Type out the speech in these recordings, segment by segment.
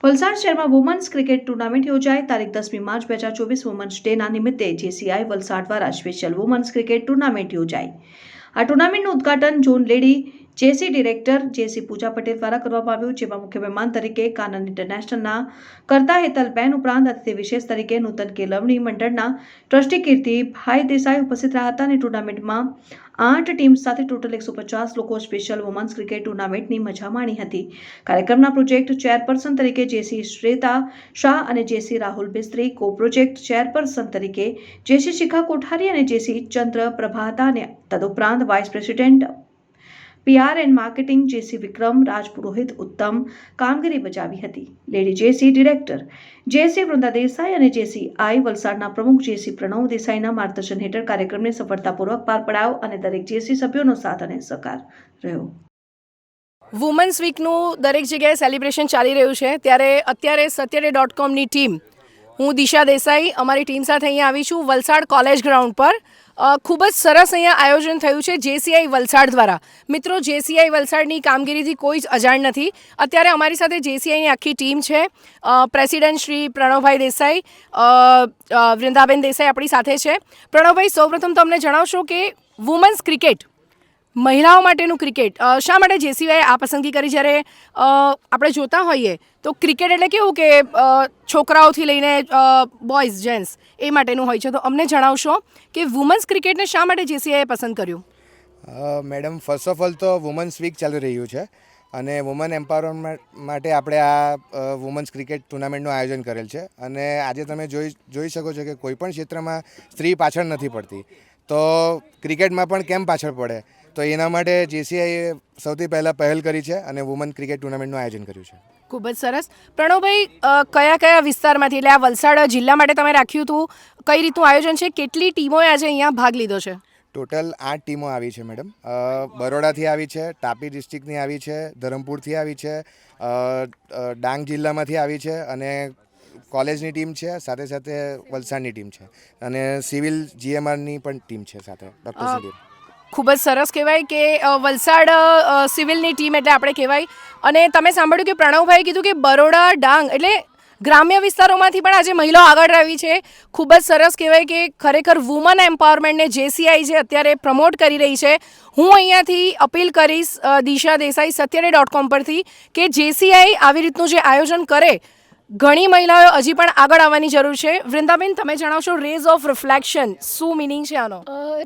વલસાડ શહેરમાં women's cricket tournament યોજાઈ તારીખ દસમી માર્ચ બે હજાર ચોવીસ વુમન્સ ડેના નિમિત્તે જેસીઆઈ વલસાડ દ્વારા સ્પેશિયલ વુમન્સ ક્રિકેટ ટુર્નામેન્ટ યોજાઈ આ ટુર્નામેન્ટનું ઉદ્ઘાટન zone lady JC director JC Pooja Patel દ્વારા કરવામાં આવ્યું, જેમાં મુખ્ય મહેમાન તરીકે કાનન ઇન્ટરનેશનલના કરતા હેતલબેન ઉપરાંત અતિથિ વિશેષ તરીકે નૂતન કેળવણી મંડળના ટ્રસ્ટી કીર્તિ ભાઈ દેસાઈ ઉપસ્થિત રહ્યા હતા અને ટુર્નામેન્ટમાં આઠ ટીમ સાથે ટોટલ એકસો પચાસ લોકો સ્પેશિયલ વુમન્સ ક્રિકેટ ટુર્નામેન્ટની મજા માણી હતી. કાર્યક્રમના પ્રોજેક્ટ ચેરપર્સન તરીકે જેસી શ્વેતા શાહ અને જેસી રાહુલ બિસ્ત્રી કો પ્રોજેક્ટ ચેરપર્સન તરીકે જેસી શિખા કોઠારી અને જેસી ચંદ્ર પ્રભાતા અને તદુપરાંત vice president PR and marketing JC Vikram Rajpurohit ઉત્તમ કામગીરી બજાવી હતી. Lady JC director JC Vrunda Desai અને જેસી આઈ વલસાડના પ્રમુખ જેસી પ્રણવ દેસાઈના માર્ગદર્શન હેઠળ કાર્યક્રમને સફળતાપૂર્વક પાર પડાયો અને દરેક જેસી સભ્યોનો સાથ અને સહકાર રહ્યો. વુમન્સ વીકનું દરેક જગ્યાએ સેલિબ્રેશન ચાલી રહ્યું છે. ત્યારે અત્યારે સત્યડે ડોટ કોમની ટીમ હું દિશા દેસાઈ, અમારી ટીમ સાથે અહીંયા આવી છું, વલસાડ કોલેજ ગ્રાઉન્ડ પર. ખૂબ જ સરસ અહીંયા આયોજન થયું છે જેસીઆઈ વલસાડ દ્વારા. મિત્રો, જેસીઆઈ વલસાડની કામગીરીથી કોઈ જ અજાણ નથી. અત્યારે અમારી સાથે જેસીઆઈની આખી ટીમ છે. પ્રેસિડેન્ટ શ્રી પ્રણવભાઈ દેસાઈ વૃંદાબેન દેસાઈ આપણી સાથે છે. પ્રણવભાઈ, સૌપ્રથમ તમને જણાવશો કે વુમન્સ ક્રિકેટ મહિલાઓ માટેનું ક્રિકેટ શા માટે જેસીવાએ આ પસંદગી કરી? જ્યારે આપણે જોતા હોઈએ, તો ક્રિકેટ એટલે કેવું કે છોકરાઓથી લઈને બોયઝ, જેન્ટ્સ, એ માટેનું હોય છે. તો અમને જણાવશો કે વુમન્સ ક્રિકેટને શા માટે જેસીઆઈએ પસંદ કર્યું? મેડમ, ફર્સ્ટ ઓફ ઓલ તો વુમન્સ વીક ચાલી રહ્યું છે અને વુમન એમ્પાવરમેન્ટ માટે આપણે આ વુમન્સ ક્રિકેટ ટુર્નામેન્ટનું આયોજન કરેલ છે. અને આજે તમે જોઈ જોઈ શકો છો કે કોઈપણ ક્ષેત્રમાં સ્ત્રી પાછળ નથી પડતી. તો ક્રિકેટમાં પણ કેમ પાછળ પડે? તો એના માટે જેસીઆઈએ સૌથી પહેલાં પહેલ કરી છે અને વુમન ક્રિકેટ ટુર્નામેન્ટનું આયોજન કર્યું છે. ખૂબ જ સરસ. પ્રણવભાઈ કયા કયા વિસ્તારમાંથી એટલે આ વલસાડ જિલ્લા માટે તમે રાખ્યું હતું કઈ રીતનું આયોજન છે? કેટલી ટીમોએ આજે અહીંયા ભાગ લીધો છે? ટોટલ આઠ ટીમો આવી છે મેડમ. બરોડાથી આવી છે તાપી ડિસ્ટ્રિક્ટની આવી છે ધરમપુરથી આવી છે ડાંગ જિલ્લામાંથી આવી છે અને કોલેજની ટીમ છે સાથે સાથે વલસાડની ટીમ છે અને સિવિલ જીએમઆરની પણ ટીમ છે સાથે ડૉક્ટર અ, સુધીર. ખૂબ જ સરસ કહેવાય કે વલસાડ સિવિલની ટીમ એટલે આપણે કહેવાય. અને તમે સાંભળ્યું કે પ્રણવભાઈ કીધું કે બરોડા ડાંગ એટલે ગ્રામ્ય વિસ્તારોમાંથી પણ આજે મહિલાઓ આગળ આવી છે. ખૂબ જ સરસ કહેવાય કે ખરેખર વુમન એમ્પાવરમેન્ટને જેસીઆઈ જે અત્યારે પ્રમોટ કરી રહી છે. હું અહીંયાથી અપીલ કરીશ દિશા દેસાઈ સત્યડે ડોટ કોમ પરથી કે જેસીઆઈ આવી રીતનું જે આયોજન કરે ઘણી મહિલાઓ હજી પણ આગળ આવવાની જરૂર છે. વૃંદાબેન, તમે જણાવશો રેઝ ઓફ રિફ્લેક્શન શું મિનિંગ છે આનો?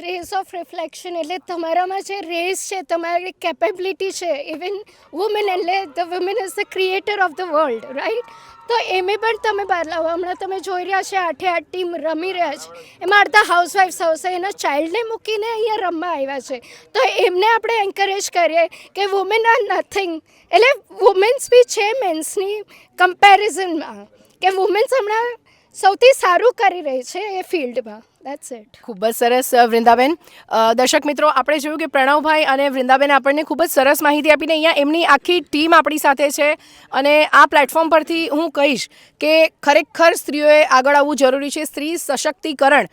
રેઝ ઓફ રિફ્લેક્શન એટલે તમારામાં જે રેઝ છે, તમારી કેપેબિલિટી છે ઇવન વુમેન એટલે the woman is the creator of the world right તો એમે પણ તમે બહાર લાવો હમણાં તમે જોઈ રહ્યા છે, આઠે આઠ ટીમ રમી રહ્યા છે. એમાં અડધા હાઉસવાઈફ્સ આવશે, એના ચાઇલ્ડને મૂકીને અહીંયા રમવા આવ્યા છે. તો એમને આપણે એન્કરેજ કરીએ કે વુમેન આર નથિંગ એટલે વુમેન્સ બી છે મેન્સની કમ્પેરિઝનમાં કે વુમેન્સ હમણાં સૌથી સારું કરી રહી છે એ ફિલ્ડમાં દેટ્સ ઇટ ખૂબ જ સરસ વૃંદાબેન. દર્શક મિત્રો, આપણે જોયું કે પ્રણવભાઈ અને વૃંદાબેન આપણને ખૂબ જ સરસ માહિતી આપીને અહીંયા એમની આખી ટીમ આપણી સાથે છે અને આ પ્લેટફોર્મ પરથી હું કહીશ કે ખરેખર સ્ત્રીઓએ આગળ આવવું જરૂરી છે. સ્ત્રી સશક્તિકરણ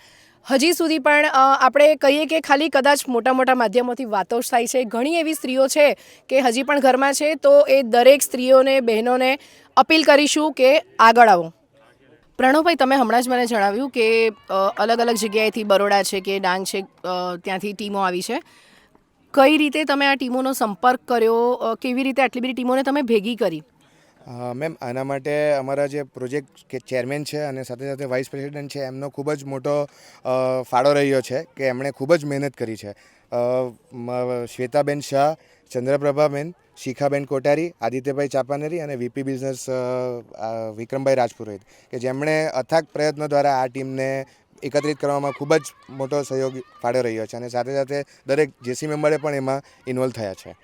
હજી સુધી પણ આપણે કહીએ કે ખાલી કદાચ મોટા મોટા માધ્યમોથી વાતો થાય છે. ઘણી એવી સ્ત્રીઓ છે કે હજી પણ ઘરમાં છે, તો એ દરેક સ્ત્રીઓને, બહેનોને અપીલ કરીશું કે આગળ આવો. પ્રણવભાઈ, તમે હમણાં જ મને જણાવ્યું કે અલગ અલગ જગ્યાએથી બરોડા છે કે ડાંગ છે ત્યાંથી ટીમો આવી છે. કઈ રીતે તમે આ ટીમોનો સંપર્ક કર્યો? કેવી રીતે આટલી બધી ટીમોને તમે ભેગી કરી? મેમ, આના માટે અમારા જે પ્રોજેક્ટ કે ચેરમેન છે અને સાથે સાથે વાઇસ પ્રેસિડેન્ટ છે, એમનો ખૂબ જ મોટો ફાળો રહ્યો છે કે એમણે ખૂબ જ મહેનત કરી છે. શ્વેતાબેન શાહ, ચંદ્રપ્રભાબેન, શિખાબેન કોટારી, આદિત્યભાઈ ચાપાનેરી અને વીપી બિઝનેસ વિક્રમભાઈ રાજપુરોહિત કે જેમણે અથાગ પ્રયત્નો દ્વારા આ ટીમને એકત્રિત કરવામાં ખૂબ જ મોટો સહયોગ ફાળો રહ્યો છે અને સાથે સાથે દરેક જેસી મેમ્બરે પણ એમાં ઇન્વોલ્વ થયા છે.